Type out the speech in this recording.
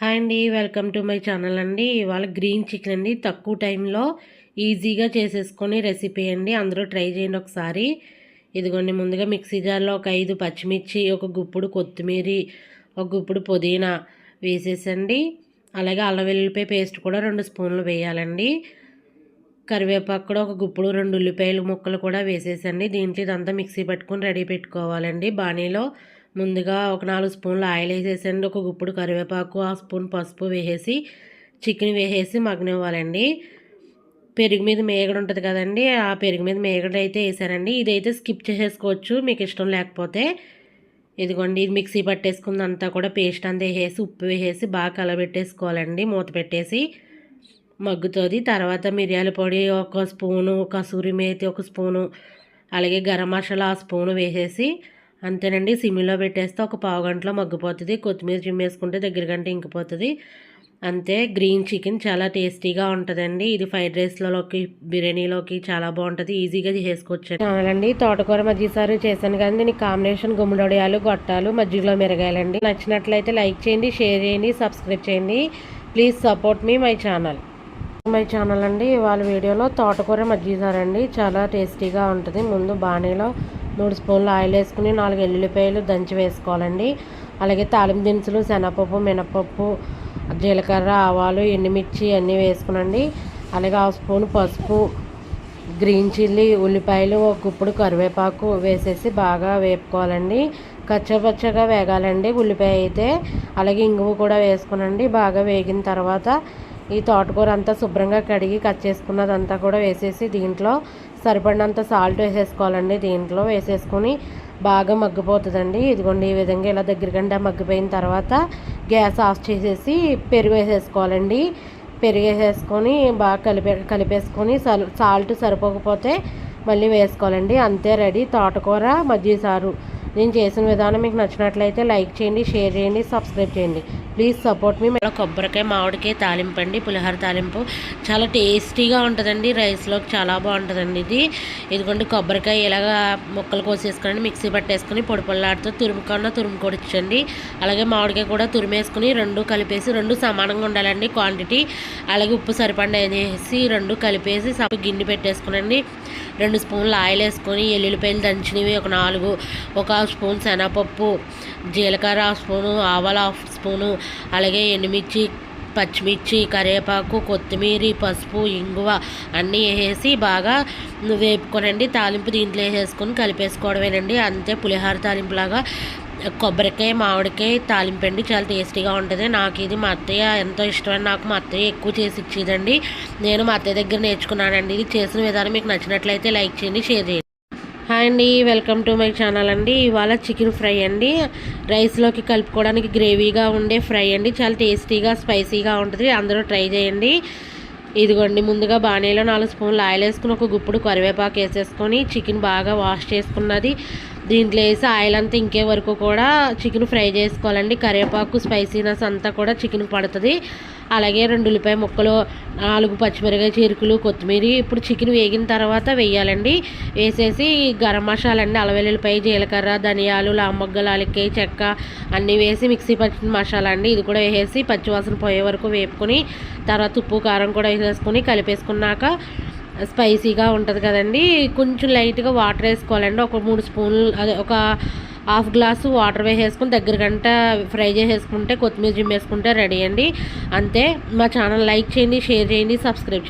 Hi అండి welcome to my channel అండి. ఇవాళ గ్రీన్ చికెన్ అండి. తక్కువ టైంలో ఈజీగా చేసేసుకొని రెసిపీ అండి. అందరూ ట్రై చేయండి ఒకసారి. ఇదిగోండి ముందుగా మిక్సీ జార్లో ఒక ఐదు పచ్చిమిర్చి ఒక గుప్పుడు కొత్తిమీర ఒక గుప్పుడు పుదీనా వేసేసండి. అలాగే అల్లం వెల్లుల్లిపాయ పేస్ట్ కూడా రెండు స్పూన్లు వేయాలండి. కరివేపాకు కూడా ఒక గుప్పుడు రెండు ఉల్లిపాయలు ముక్కలు కూడా వేసేసండి. దీంట్లో ఇదంతా మిక్సీ పట్టుకొని రెడీ పెట్టుకోవాలండి బాణీలో. ముందుగా ఒక నాలుగు స్పూన్లు ఆయిల్ వేసేసండి. ఒక గుప్పుడు కరివేపాకు ఆ స్పూన్ పసుపు వేసేసి చికెన్ వేసేసి మగ్గనివ్వాలండి. పెరుగు మీద మేగడ ఉంటుంది కదండి ఆ పెరుగు మీద మేగడ అయితే వేసానండి. ఇదైతే స్కిప్ చేసేసుకోవచ్చు మీకు ఇష్టం లేకపోతే. ఇదిగోండి ఇది మిక్సీ పట్టేసుకుందంతా కూడా పేస్ట్ అంతా వేసేసి ఉప్పు వేసేసి బాగా కలబెట్టేసుకోవాలండి. మూత పెట్టేసి మగ్గుతుంది. తర్వాత మిరియాల పొడి ఒక స్పూను కసూరి మేతి ఒక స్పూను అలాగే గరం మసాలా ఆ స్పూను వేసేసి అంతేనండి. సిమ్లో పెట్టేస్తే ఒక పావు గంటలో మగ్గిపోతుంది. కొత్తిమీర చిమ్మేసుకుంటే దగ్గర గంట ఇంకిపోతుంది. అంతే గ్రీన్ చికెన్ చాలా టేస్టీగా ఉంటుందండి. ఇది ఫ్రైడ్ రైస్లలోకి బిర్యానీలోకి చాలా బాగుంటుంది. ఈజీగా చేసుకోవచ్చు అవునండి తోటకూర మజ్జిసారు చేశాను కానీ దీనికి కాంబినేషన్ గుమ్మడొడియాలు గొట్టాలు మజ్జిగలో మిరగాయలండి. నచ్చినట్లయితే లైక్ చేయండి షేర్ చేయండి సబ్స్క్రైబ్ చేయండి. Please support me my channel. My channel అండి వాళ్ళ వీడియోలో తోటకూర మజ్జిసారండి చాలా టేస్టీగా ఉంటుంది. ముందు బాణీలో మూడు స్పూన్లు ఆయిల్ వేసుకుని నాలుగు ఎల్లుల్లిపాయలు దంచి వేసుకోవాలండి. అలాగే తాలింపు దినుసులు శనగపప్పు మినపప్పు జీలకర్ర ఆవాలు ఎండుమిర్చి అన్నీ వేసుకునండి. అలాగే హాఫ్ స్పూన్ పసుపు గ్రీన్ చిల్లీ ఉల్లిపాయలు ఒక గుప్పుడు కరివేపాకు వేసేసి బాగా వేపుకోవాలండి. కచ్చపచ్చగా వేగాలండి ఉల్లిపాయ అయితే. అలాగే ఇంగువ కూడా వేసుకునండి. బాగా వేగిన తర్వాత ఈ తోటకూర అంతా శుభ్రంగా కడిగి కట్ చేసుకున్నదంతా కూడా వేసేసి దీంట్లో సరిపడినంత సాల్ట్ వేసేసుకోవాలండి. దీంట్లో వేసేసుకొని బాగా మగ్గిపోతుందండి. ఇదిగోండి ఈ విధంగా ఇలా దగ్గరకంటే మగ్గిపోయిన తర్వాత గ్యాస్ ఆఫ్ చేసేసి పెరుగు వేసేసుకోవాలండి. పెరుగు వేసేసుకొని బాగా కలిపే కలిపేసుకొని సాల్ట్ సరిపోకపోతే మళ్ళీ వేసుకోవాలండి. అంతే రెడీ తోటకూర మజ్జిగ సారు నేను చేసిన విధానం మీకు నచ్చినట్లయితే లైక్ చేయండి షేర్ చేయండి సబ్స్క్రైబ్ చేయండి. ప్లీజ్ సపోర్ట్ మీ కొబ్బరికాయ మామిడికాయ తాలింపు అండి పులిహోర తాలింపు. చాలా టేస్టీగా ఉంటుందండి రైస్లోకి చాలా బాగుంటుందండి ఇది. ఇదిగోండి కొబ్బరికాయ ఇలాగా ముక్కలు కోసేసుకొని మిక్సీ పట్టేసుకొని పొడి పొల్లాడుతూ తురుముకన్నా తురుముకొడిచ్చండి అలాగే మామిడికాయ కూడా తురిమేసుకుని రెండు కలిపేసి రెండు సమానంగా ఉండాలండి క్వాంటిటీ. అలాగే ఉప్పు సరిపడా వేసి రెండు కలిపేసి సబ్బు గిన్నె పెట్టేసుకునండి. రెండు స్పూన్లు ఆయిల్ వేసుకొని ఎల్లుల్లిపాయలు దంచినవి ఒక నాలుగు ఒక స్పూన్ శనగపప్పు జీలకర్ర హాఫ్ స్పూను ఆవాల హాఫ్ స్పూను అలాగే ఎండుమిర్చి పచ్చిమిర్చి కరివేపాకు కొత్తిమీర పసుపు ఇంగువ అన్నీ వేసేసి బాగా వేపుకోనండి. తాలింపు దీంట్లో వేసేసుకొని కలిపేసుకోవడమేనండి. అంతే పులిహోర తాలింపులాగా కొబ్బరికాయ మామిడికాయ తాలింపండి చాలా టేస్టీగా ఉంటుంది. నాకు ఇది మా అత్తయ్య ఎంతో ఇష్టమని నాకు మా అత్తయ్య ఎక్కువ చేసి ఇచ్చేదండి. నేను మా అత్తయ్య దగ్గర నేర్చుకున్నానండి. ఇది చేసిన విధానం మీకు నచ్చినట్లయితే లైక్ చేయండి షేర్ చేయండి. హాయ్ అండి వెల్కమ్ టు మై ఛానల్ అండి. ఇవాళ చికెన్ ఫ్రై అండి. రైస్లోకి కలుపుకోవడానికి గ్రేవీగా ఉండే ఫ్రై అండి. చాలా టేస్టీగా స్పైసీగా ఉంటుంది. అందరూ ట్రై చేయండి. ఇదిగోండి ముందుగా బాణీలో నాలుగు స్పూన్లు ఆయిల్ వేసుకుని ఒక గుప్పుడు కరివేపాకు వేసేసుకొని చికెన్ బాగా వాష్ చేసుకున్నది. దీంట్లో వేసి ఆయిల్ అంతా ఇంకే వరకు కూడా చికెన్ ఫ్రై చేసుకోవాలండి. కరివేపాకు స్పైసీనెస్ అంతా కూడా చికెన్ పడుతుంది. అలాగే రెండు ఉల్లిపాయ ముక్కలు నాలుగు పచ్చిమిరకాయ చీరుకులు కొత్తిమీర. ఇప్పుడు చికెన్ వేగిన తర్వాత వేయాలండి. వేసేసి గరం మసాలా అండి అలవెల్లిపాయ జీలకర్ర ధనియాలు లాంబొగ్గలు అలికాయ చెక్క అన్నీ వేసి మిక్సీ పచ్చిన మసాలా అండి. ఇది కూడా వేసేసి పచ్చివాసన పోయే వరకు వేపుకొని తర్వాత ఉప్పు కారం కూడా వేసేసుకొని కలిపేసుకున్నాక స్పైసీగా ఉంటుంది కదండి. కొంచెం లైట్గా వాటర్ వేసుకోవాలండి. ఒక మూడు స్పూన్లు అదే ఒక హాఫ్ గ్లాసు వాటర్ వేసేసుకుని దగ్గర గంట ఫ్రై చేసేసుకుంటే కొత్తిమీర జిమ్ వేసుకుంటే రెడీ అండి. అంతే. మా ఛానల్ లైక్ చేయండి షేర్ చేయండి సబ్స్క్రైబ్ చేయండి.